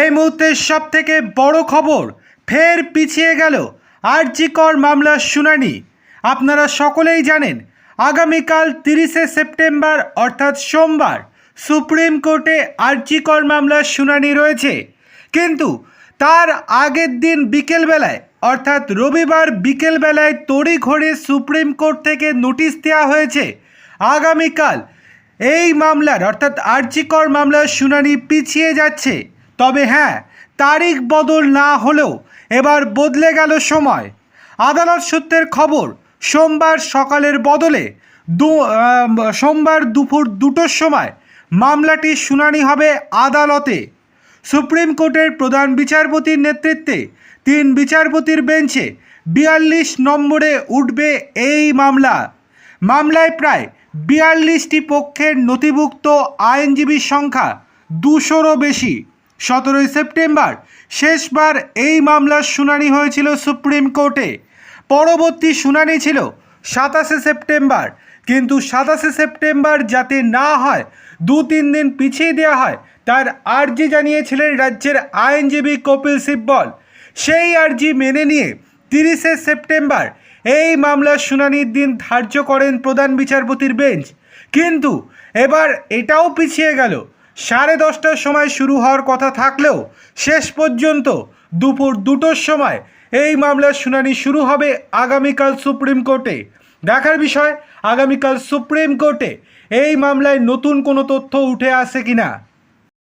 এই মুহূর্তের সব থেকে বড় খবর, ফের পিছিয়ে গেল আরজিকর মামলার শুনানি। আপনারা সকলেই জানেন, আগামীকাল তিরিশে সেপ্টেম্বর, অর্থাৎ সোমবার, সুপ্রিম কোর্টে আরজিকর মামলার শুনানি রয়েছে। কিন্তু তার আগের দিন বিকেলবেলায়, অর্থাৎ রবিবার বিকেলবেলায় তড়িঘড়ি সুপ্রিম কোর্ট থেকে নোটিশ দেওয়া হয়েছে, আগামীকাল এই মামলার, অর্থাৎ আর্জিকর মামলার শুনানি পিছিয়ে যাচ্ছে। তবে হ্যাঁ তারিখ বদল না হলেও এবার বদলে গেল সময়। আদালত সূত্রের খবর, সোমবার সকালের বদলে দু সোমবার দুপুর দুটোর সময় মামলাটির শুনানি হবে আদালতে। সুপ্রিম কোর্টের প্রধান বিচারপতির নেতৃত্বে তিন বিচারপতির বেঞ্চে বিয়াল্লিশ নম্বরে উঠবে এই মামলা। মামলায় প্রায় বিয়াল্লিশটি পক্ষের নথিভুক্ত আইনজীবীর সংখ্যা দুশোরও বেশি। সতেরোই সেপ্টেম্বর, শেষবার এই মামলার শুনানি হয়েছিল সুপ্রিম কোর্টে। পরবর্তী শুনানি ছিল সাতাশে সেপ্টেম্বর, কিন্তু সাতাশে সেপ্টেম্বর যাতে না হয় দু তিন দিন পিছিয়ে দেওয়া হয়, তার আর্জি জানিয়েছিলেন রাজ্যের আইনজীবী কপিল সিব্বল। সেই আর্জি মেনে নিয়ে তিরিশে সেপ্টেম্বর এই মামলার শুনানির দিন ধার্য করেন প্রধান বিচারপতির বেঞ্চ। কিন্তু এবার এটাও পিছিয়ে গেল সাড়ে দশটার সময় শুরু হওয়ার কথা থাকলেও শেষ পর্যন্ত দুপুর দুটোর সময় এই মামলার শুনানি শুরু হবে আগামীকাল সুপ্রিম কোর্টে। দেখার বিষয়, আগামীকাল সুপ্রিম কোর্টে এই মামলায় নতুন কোনো তথ্য উঠে আসে কিনা?